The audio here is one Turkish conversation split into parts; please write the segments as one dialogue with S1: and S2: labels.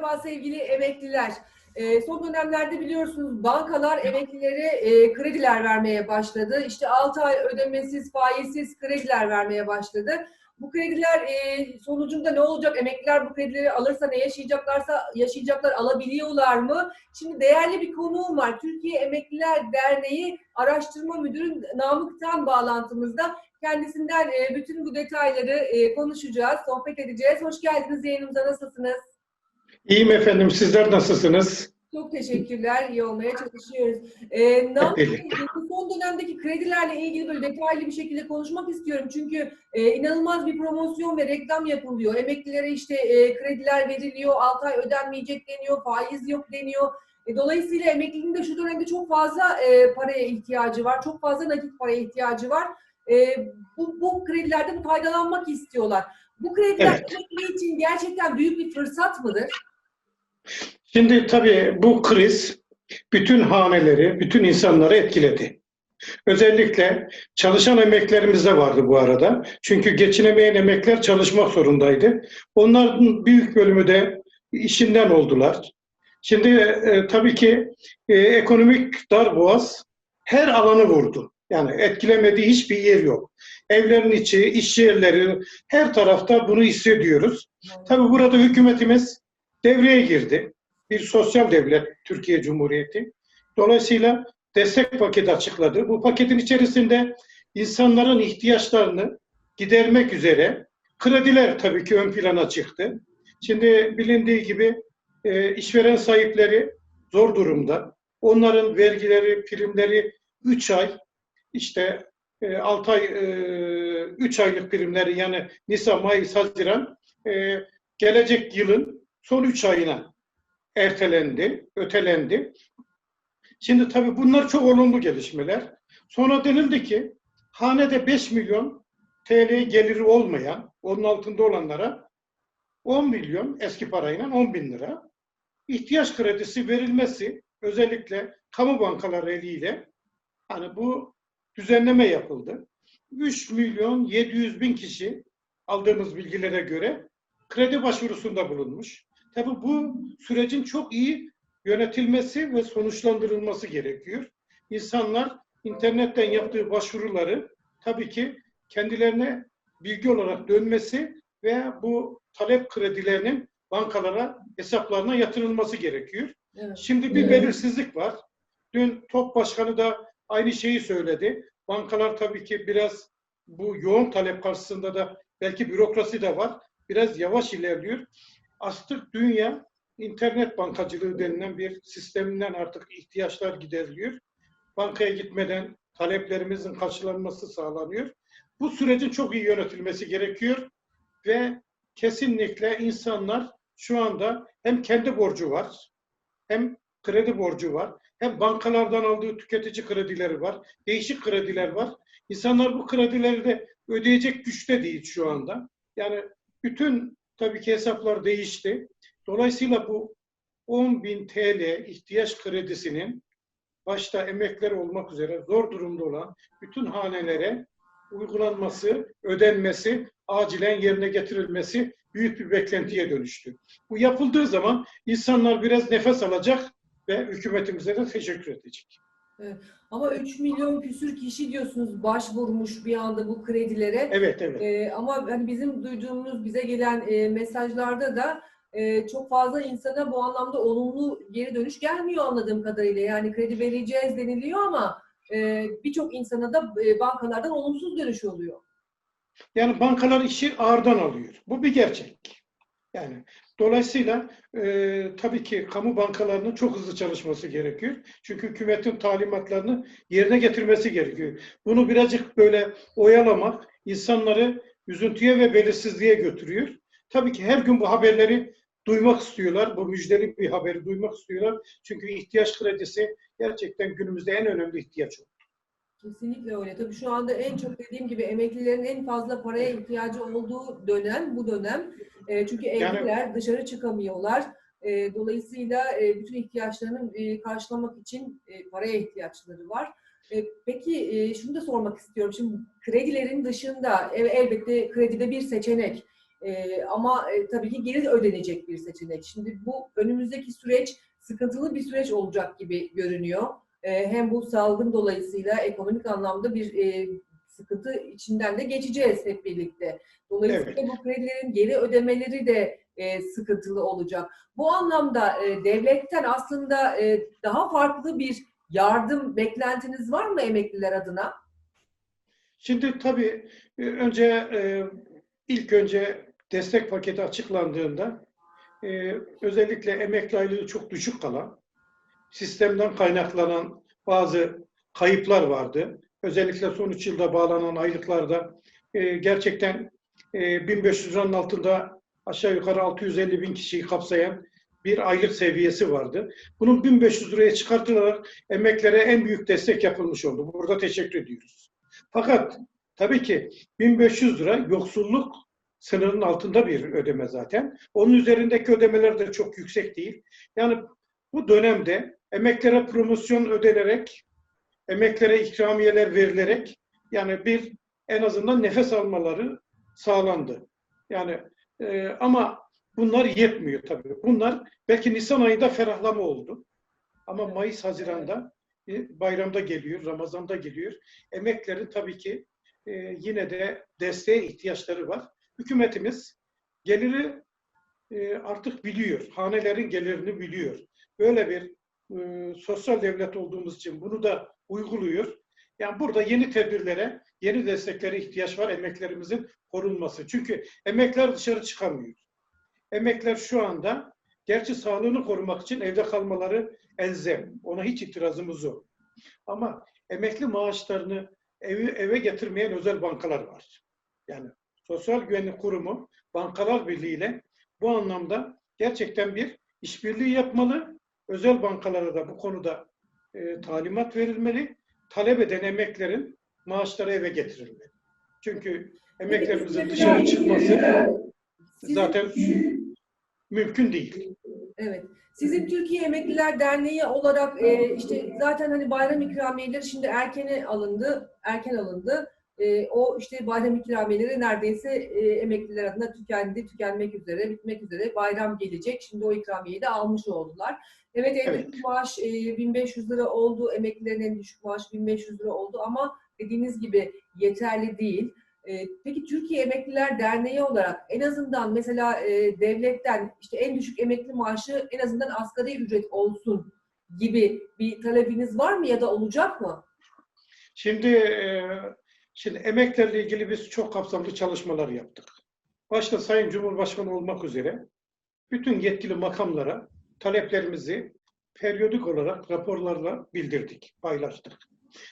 S1: Merhaba sevgili emekliler. Ee, son dönemlerde biliyorsunuz bankalar emeklilere e, krediler vermeye başladı. İşte 6 ay ödemesiz, faizsiz krediler vermeye başladı. Bu krediler e, sonucunda ne olacak? Emekliler bu kredileri alırsa ne yaşayacaklarsa yaşayacaklar alabiliyorlar mı? Şimdi değerli bir konuğum var. Türkiye Emekliler Derneği Araştırma Müdürü Namık Tan bağlantımızda. Kendisinden e, bütün bu detayları e, konuşacağız, sohbet edeceğiz. Hoş geldiniz yayınımıza. Nasılsınız?
S2: İyiyim efendim. Sizler nasılsınız?
S1: Çok teşekkürler. İyi olmaya çalışıyoruz. Ee, Namık bu son dönemdeki kredilerle ilgili böyle detaylı bir şekilde konuşmak istiyorum. Çünkü e, inanılmaz bir promosyon ve reklam yapılıyor. Emeklilere işte e, krediler veriliyor, 6 ay ödenmeyecek deniyor, faiz yok deniyor. E, dolayısıyla emeklinin de şu dönemde çok fazla e, paraya ihtiyacı var. Çok fazla nakit paraya ihtiyacı var. E, bu, bu kredilerden faydalanmak istiyorlar. Bu krediler
S2: Evet.
S1: emekli için gerçekten büyük bir fırsat mıdır?
S2: Şimdi tabii bu kriz bütün haneleri, bütün insanları etkiledi. Özellikle çalışan emeklerimiz de vardı bu arada. Çünkü geçinemeyen emekler çalışmak zorundaydı. Onların büyük bölümü de işinden oldular. Şimdi e, tabii ki e, ekonomik darboğaz her alanı vurdu. Yani etkilemediği hiçbir yer yok. Evlerin içi, iş yerleri, her tarafta bunu hissediyoruz. Tabii burada hükümetimiz devreye girdi. Bir sosyal devlet Türkiye Cumhuriyeti. Dolayısıyla destek paketi açıkladı. Bu paketin içerisinde insanların ihtiyaçlarını gidermek üzere krediler tabii ki ön plana çıktı. Şimdi bilindiği gibi e, işveren sahipleri zor durumda. Onların vergileri, primleri 3 ay işte 6 ay 3 aylık primleri yani Nisan, Mayıs, Haziran e, gelecek yılın son 3 ayına ertelendi, ötelendi. Şimdi tabii bunlar çok olumlu gelişmeler. Sonra denildi ki hanede 5 milyon TL geliri olmayan, onun altında olanlara 10 milyon eski parayla 10 bin lira ihtiyaç kredisi verilmesi özellikle kamu bankaları eliyle hani bu düzenleme yapıldı. 3 milyon 700 bin kişi aldığımız bilgilere göre kredi başvurusunda bulunmuş. Tabii bu sürecin çok iyi yönetilmesi ve sonuçlandırılması gerekiyor. İnsanlar internetten yaptığı başvuruları tabii ki kendilerine bilgi olarak dönmesi ve bu talep kredilerinin bankalara, hesaplarına yatırılması gerekiyor.
S1: Evet.
S2: Şimdi bir
S1: Evet.
S2: belirsizlik var. Dün TOP Başkanı da aynı şeyi söyledi. Bankalar tabii ki biraz bu yoğun talep karşısında da belki bürokrasi de var. Biraz yavaş ilerliyor. Artık dünya internet bankacılığı denilen bir sisteminden artık ihtiyaçlar gideriliyor. Bankaya gitmeden taleplerimizin karşılanması sağlanıyor. Bu sürecin çok iyi yönetilmesi gerekiyor ve kesinlikle insanlar şu anda hem kendi borcu var, hem kredi borcu var, hem bankalardan aldığı tüketici kredileri var, değişik krediler var. İnsanlar bu kredileri de ödeyecek güçte değil şu anda. Yani bütün tabii ki hesaplar değişti. Dolayısıyla bu 10 bin TL ihtiyaç kredisinin başta emekler olmak üzere zor durumda olan bütün hanelere uygulanması, ödenmesi, acilen yerine getirilmesi büyük bir beklentiye dönüştü. Bu yapıldığı zaman insanlar biraz nefes alacak ve hükümetimize de teşekkür edecek.
S1: Ama 3 milyon küsür kişi diyorsunuz başvurmuş bir anda bu kredilere.
S2: Evet, evet.
S1: Ee, ama hani bizim duyduğumuz, bize gelen e, mesajlarda da e, çok fazla insana bu anlamda olumlu geri dönüş gelmiyor anladığım kadarıyla. Yani kredi vereceğiz deniliyor ama e, birçok insana da e, bankalardan olumsuz dönüş oluyor.
S2: Yani bankalar işi ağırdan alıyor. Bu bir gerçek. Yani dolayısıyla e, tabii ki kamu bankalarının çok hızlı çalışması gerekiyor. Çünkü hükümetin talimatlarını yerine getirmesi gerekiyor. Bunu birazcık böyle oyalamak insanları üzüntüye ve belirsizliğe götürüyor. Tabii ki her gün bu haberleri duymak istiyorlar. Bu müjdeli bir haberi duymak istiyorlar. Çünkü ihtiyaç kredisi gerçekten günümüzde en önemli ihtiyaç.
S1: Kesinlikle öyle. Tabii şu anda en çok dediğim gibi emeklilerin en fazla paraya ihtiyacı olduğu dönem bu dönem. E, çünkü evliler dışarı çıkamıyorlar. E, dolayısıyla e, bütün ihtiyaçlarını e, karşılamak için e, paraya ihtiyaçları var. E, peki e, şunu da sormak istiyorum. Şimdi kredilerin dışında e, elbette kredide bir seçenek. E, ama e, tabii ki geri ödenecek bir seçenek. Şimdi bu önümüzdeki süreç sıkıntılı bir süreç olacak gibi görünüyor. E, hem bu salgın dolayısıyla ekonomik anlamda bir e, sıkıntı içinden de geçeceğiz hep birlikte. Dolayısıyla bu kredilerin geri ödemeleri de e, sıkıntılı olacak. Bu anlamda e, devletten aslında e, daha farklı bir yardım beklentiniz var mı emekliler adına?
S2: Şimdi tabii önce e, ilk önce destek paketi açıklandığında e, özellikle emekli aylığı çok düşük kalan, sistemden kaynaklanan bazı kayıplar vardı. Özellikle son 3 yılda bağlanan aylıklarda e, gerçekten e, 1500 liranın altında aşağı yukarı 650 bin kişiyi kapsayan bir aylık seviyesi vardı. Bunun 1500 liraya çıkartılarak emeklere en büyük destek yapılmış oldu. Burada teşekkür ediyoruz. Fakat tabii ki 1500 lira yoksulluk sınırının altında bir ödeme zaten. Onun üzerindeki ödemeler de çok yüksek değil. Yani bu dönemde emeklere promosyon ödenerek, emeklere ikramiyeler verilerek yani bir en azından nefes almaları sağlandı. Yani e, ama bunlar yetmiyor tabii. Bunlar belki Nisan ayında ferahlama oldu. Ama Mayıs, Haziran'da e, bayramda geliyor, Ramazan'da geliyor. Emeklerin tabii ki e, yine de desteğe ihtiyaçları var. Hükümetimiz geliri e, artık biliyor. Hanelerin gelirini biliyor. Böyle bir e, sosyal devlet olduğumuz için bunu da uyguluyor. Yani burada yeni tedbirlere, yeni desteklere ihtiyaç var emeklerimizin korunması. Çünkü emekler dışarı çıkamıyor. Emekler şu anda gerçi sağlığını korumak için evde kalmaları elzem. Ona hiç itirazımız yok. Ama emekli maaşlarını eve, eve getirmeyen özel bankalar var. Yani Sosyal Güvenlik Kurumu Bankalar Birliği ile bu anlamda gerçekten bir işbirliği yapmalı. Özel bankalara da bu konuda e, talimat verilmeli. Talep eden emeklerin maaşları eve getirilmeli. Çünkü emeklerimizin dışarı çıkması zaten mümkün değil.
S1: Evet. Sizin Türkiye Emekliler Derneği olarak e, işte zaten hani bayram ikramiyeleri şimdi erkene alındı, erken alındı. E, o işte bayram ikramiyeleri neredeyse e, emekliler adına tükendi, tükenmek üzere, bitmek üzere. Bayram gelecek. Şimdi o ikramiyeyi de almış oldular. Evet, emekli
S2: Evet.
S1: maaş e, 1500 lira oldu. Emeklilerin en düşük maaş 1500 lira oldu ama dediğiniz gibi yeterli değil. E, Peki Türkiye Emekliler Derneği olarak en azından mesela e, devletten işte en düşük emekli maaşı en azından asgari ücret olsun gibi bir talebiniz var mı ya da olacak mı?
S2: Şimdi e, şimdi emeklerle ilgili biz çok kapsamlı çalışmalar yaptık. Başta Sayın Cumhurbaşkanı olmak üzere bütün yetkili makamlara taleplerimizi periyodik olarak raporlarla bildirdik, paylaştık.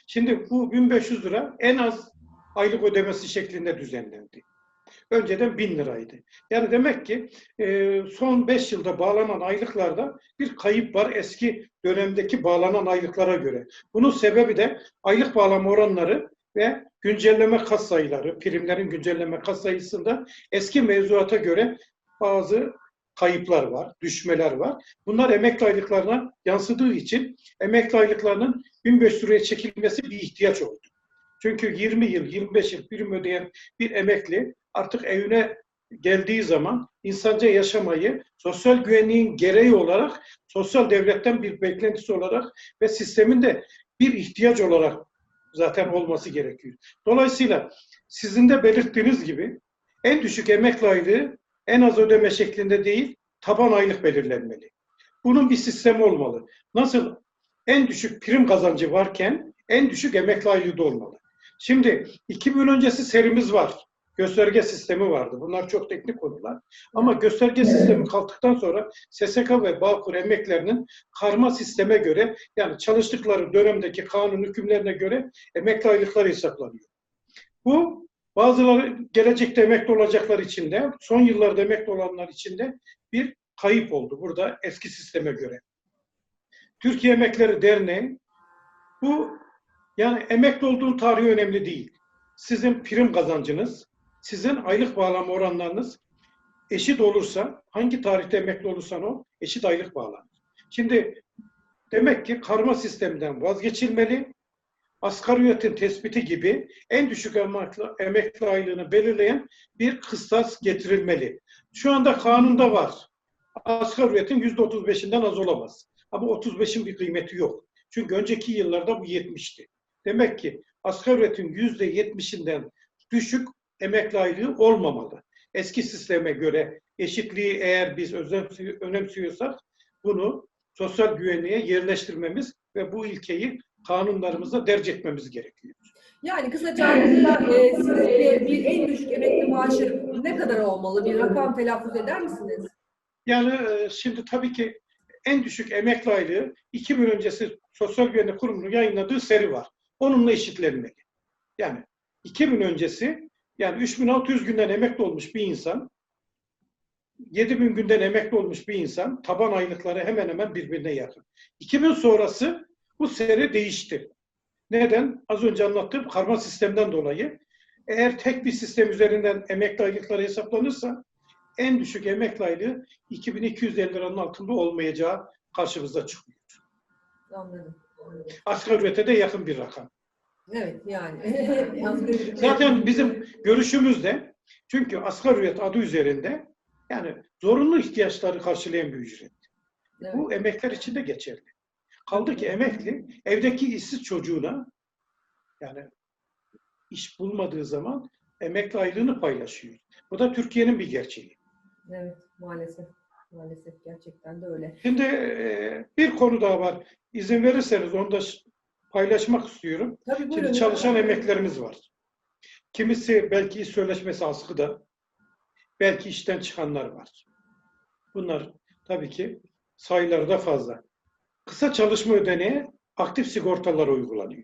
S2: Şimdi bu 1500 lira en az aylık ödemesi şeklinde düzenlendi. Önceden 1000 liraydı. Yani demek ki e, son 5 yılda bağlanan aylıklarda bir kayıp var eski dönemdeki bağlanan aylıklara göre. Bunun sebebi de aylık bağlama oranları ve güncelleme kas sayıları, primlerin güncelleme kas sayısında eski mevzuata göre bazı kayıplar var, düşmeler var. Bunlar emekli aylıklarına yansıdığı için emekli aylıklarının 1500 liraya çekilmesi bir ihtiyaç oldu. Çünkü 20 yıl, 25 yıl prim ödeyen bir emekli artık evine geldiği zaman insanca yaşamayı sosyal güvenliğin gereği olarak sosyal devletten bir beklentisi olarak ve sistemin de bir ihtiyaç olarak zaten olması gerekiyor. Dolayısıyla sizin de belirttiğiniz gibi en düşük emekli aylığı en az ödeme şeklinde değil, taban aylık belirlenmeli. Bunun bir sistemi olmalı. Nasıl en düşük prim kazancı varken en düşük emekli aylığı da olmalı. Şimdi 2000 öncesi serimiz var. Gösterge sistemi vardı. Bunlar çok teknik konular. Ama gösterge sistemi kalktıktan sonra SSK ve Bağkur emeklerinin karma sisteme göre yani çalıştıkları dönemdeki kanun hükümlerine göre emekli aylıkları hesaplanıyor. Bu bazıları gelecekte emekli olacaklar için de son yıllarda emekli olanlar için de bir kayıp oldu burada eski sisteme göre. Türkiye Emekleri Derneği bu yani emekli olduğun tarihi önemli değil. Sizin prim kazancınız, sizin aylık bağlama oranlarınız eşit olursa, hangi tarihte emekli olursan o, eşit aylık bağlanır. Şimdi demek ki karma sistemden vazgeçilmeli. Asgari ücretin tespiti gibi en düşük emekli, aylığını belirleyen bir kıstas getirilmeli. Şu anda kanunda var. Asgari ücretin %35'inden az olamaz. Ama 35'in bir kıymeti yok. Çünkü önceki yıllarda bu 70'ti. Demek ki asgari ücretin %70'inden düşük emekli aylığı olmamalı. Eski sisteme göre eşitliği eğer biz önemsi- önemsiyorsak bunu sosyal güvenliğe yerleştirmemiz ve bu ilkeyi kanunlarımıza derc etmemiz gerekiyor.
S1: Yani kısaca e, sizce bir en düşük emekli maaşı ne kadar olmalı? Bir rakam telaffuz eder misiniz?
S2: Yani e, şimdi tabii ki en düşük emekli aylığı 2000 öncesi Sosyal Güvenlik Kurumu'nun yayınladığı seri var. Onunla eşitlenmeli. Yani 2000 öncesi yani 3600 günden emekli olmuş bir insan 7000 günden emekli olmuş bir insan taban aylıkları hemen hemen birbirine yakın. 2000 sonrası bu seri değişti. Neden? Az önce anlattığım karma sistemden dolayı. Eğer tek bir sistem üzerinden emekli aylıkları hesaplanırsa en düşük emekli aylığı 2250 liranın altında olmayacağı karşımıza çıkıyor.
S1: Anladım.
S2: Asgari ücrete de yakın bir rakam.
S1: Evet yani.
S2: Zaten bizim görüşümüzde çünkü asgari ücret adı üzerinde yani zorunlu ihtiyaçları karşılayan bir ücret.
S1: Evet.
S2: Bu emekler için de geçerli. Kaldı ki emekli evdeki işsiz çocuğuna yani iş bulmadığı zaman emekli aylığını paylaşıyor. Bu da Türkiye'nin bir gerçeği.
S1: Evet maalesef. Maalesef gerçekten de öyle.
S2: Şimdi e, bir konu daha var. İzin verirseniz onu da paylaşmak istiyorum.
S1: Tabii buyurun.
S2: Şimdi çalışan emeklerimiz var. Kimisi belki iş sözleşmesi askıda, belki işten çıkanlar var. Bunlar tabii ki sayıları da fazla. Kısa çalışma ödeneği aktif sigortalara uygulanıyor.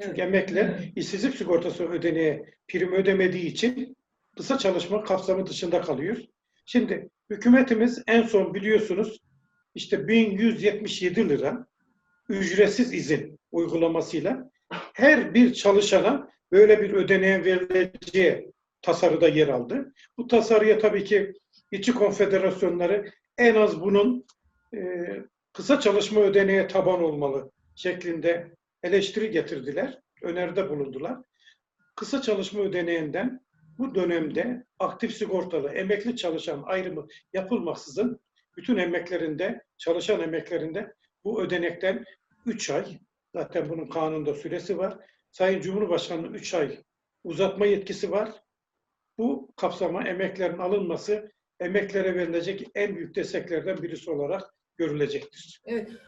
S2: Çünkü
S1: Evet.
S2: emekliler işsizlik sigortası ödeneğe prim ödemediği için kısa çalışma kapsamı dışında kalıyor. Şimdi hükümetimiz en son biliyorsunuz işte 1177 lira ücretsiz izin uygulamasıyla her bir çalışana böyle bir ödeneğin verileceği tasarıda yer aldı. Bu tasarıya tabii ki içi konfederasyonları en az bunun e, kısa çalışma ödeneğe taban olmalı şeklinde eleştiri getirdiler, öneride bulundular. Kısa çalışma ödeneğinden bu dönemde aktif sigortalı emekli çalışan ayrımı yapılmaksızın bütün emeklerinde, çalışan emeklerinde bu ödenekten 3 ay, zaten bunun kanunda süresi var. Sayın Cumhurbaşkanı'nın 3 ay uzatma yetkisi var. Bu kapsama emeklerin alınması emeklere verilecek en büyük desteklerden birisi olarak görülecektir.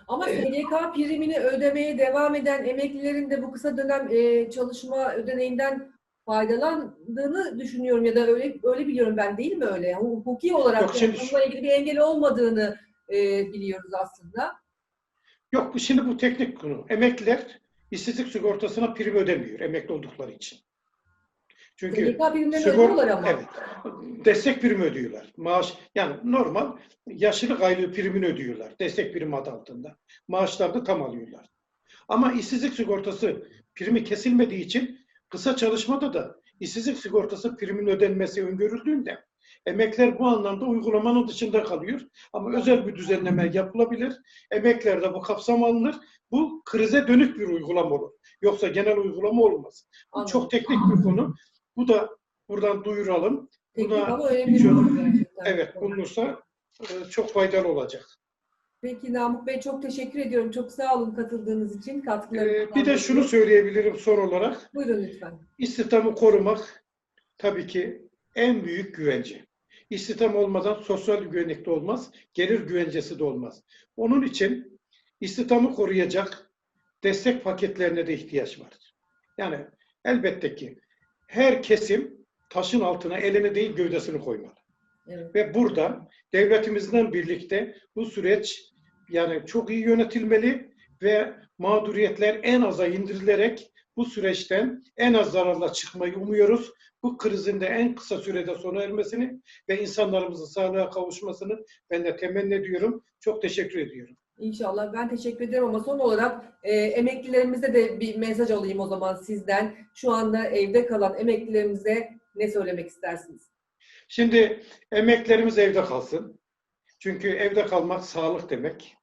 S1: Ama SGK primini ödemeye devam eden emeklilerin de bu kısa dönem e, çalışma ödeneğinden faydalandığını düşünüyorum ya da öyle öyle biliyorum ben değil mi öyle? Yani hukuki olarak
S2: Yok, şimdi-
S1: bununla ilgili bir engel olmadığını e, biliyoruz aslında.
S2: Yok bu şimdi bu teknik konu. Emekliler işsizlik sigortasına prim ödemiyor emekli oldukları için. Çünkü
S1: SGK primlerini
S2: sigor-
S1: ödüyorlar ama.
S2: evet, destek primi ödüyorlar. Maaş yani normal yaşlılık aylığı primini ödüyorlar. Destek primi adı altında. Maaşlarını tam alıyorlar. Ama işsizlik sigortası primi kesilmediği için kısa çalışmada da işsizlik sigortası primin ödenmesi öngörüldüğünde emekler bu anlamda uygulamanın dışında kalıyor. Ama özel bir düzenleme yapılabilir. Emekler de bu kapsam alınır. Bu krize dönük bir uygulama olur. Yoksa genel uygulama olmaz. Bu çok teknik bir konu. Bu da buradan duyuralım. Şöyle-
S1: konu gerçekten.
S2: Evet, bulunursa e, çok faydalı olacak.
S1: Peki Namık Bey çok teşekkür ediyorum. Çok sağ olun katıldığınız için. Katkılarınız
S2: Ee, bir de şunu söyleyebilirim son olarak.
S1: Buyurun lütfen.
S2: İstihdamı korumak tabii ki en büyük güvence. İstihdam olmadan sosyal güvenlik de olmaz, gelir güvencesi de olmaz. Onun için istihdamı koruyacak destek paketlerine de ihtiyaç var. Yani elbette ki her kesim taşın altına elini değil gövdesini koymalı.
S1: Evet.
S2: Ve burada devletimizden birlikte bu süreç yani çok iyi yönetilmeli ve mağduriyetler en aza indirilerek bu süreçten en az zararla çıkmayı umuyoruz. Bu krizin de en kısa sürede sona ermesini ve insanlarımızın sağlığa kavuşmasını ben de temenni ediyorum. Çok teşekkür ediyorum.
S1: İnşallah. Ben teşekkür ederim ama son olarak e, emeklilerimize de bir mesaj alayım o zaman sizden. Şu anda evde kalan emeklilerimize ne söylemek istersiniz?
S2: Şimdi emeklerimiz evde kalsın. Çünkü evde kalmak sağlık demek.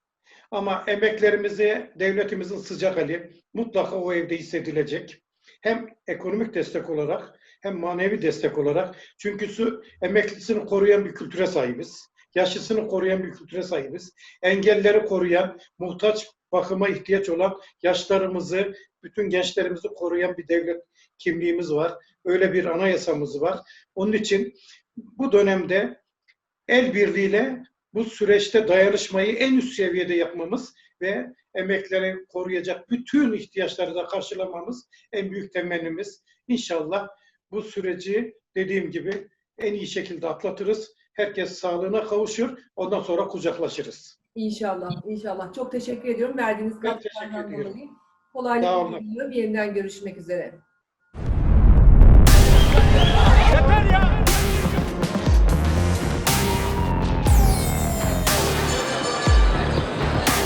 S2: Ama emeklerimizi devletimizin sıcak eli mutlaka o evde hissedilecek. Hem ekonomik destek olarak hem manevi destek olarak. Çünkü su emeklisini koruyan bir kültüre sahibiz. Yaşlısını koruyan bir kültüre sahibiz. Engelleri koruyan, muhtaç bakıma ihtiyaç olan yaşlarımızı, bütün gençlerimizi koruyan bir devlet kimliğimiz var. Öyle bir anayasamız var. Onun için bu dönemde el birliğiyle bu süreçte dayanışmayı en üst seviyede yapmamız ve emekleri koruyacak bütün ihtiyaçları da karşılamamız en büyük temennimiz. İnşallah bu süreci dediğim gibi en iyi şekilde atlatırız. Herkes sağlığına kavuşur. Ondan sonra kucaklaşırız.
S1: İnşallah, inşallah. Çok teşekkür ediyorum verdiğiniz katkılardan dolayı.
S2: Olun.
S1: diliyorum. Yeniden görüşmek üzere.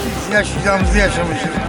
S3: Biz yaşayacağımızı yaşamışız.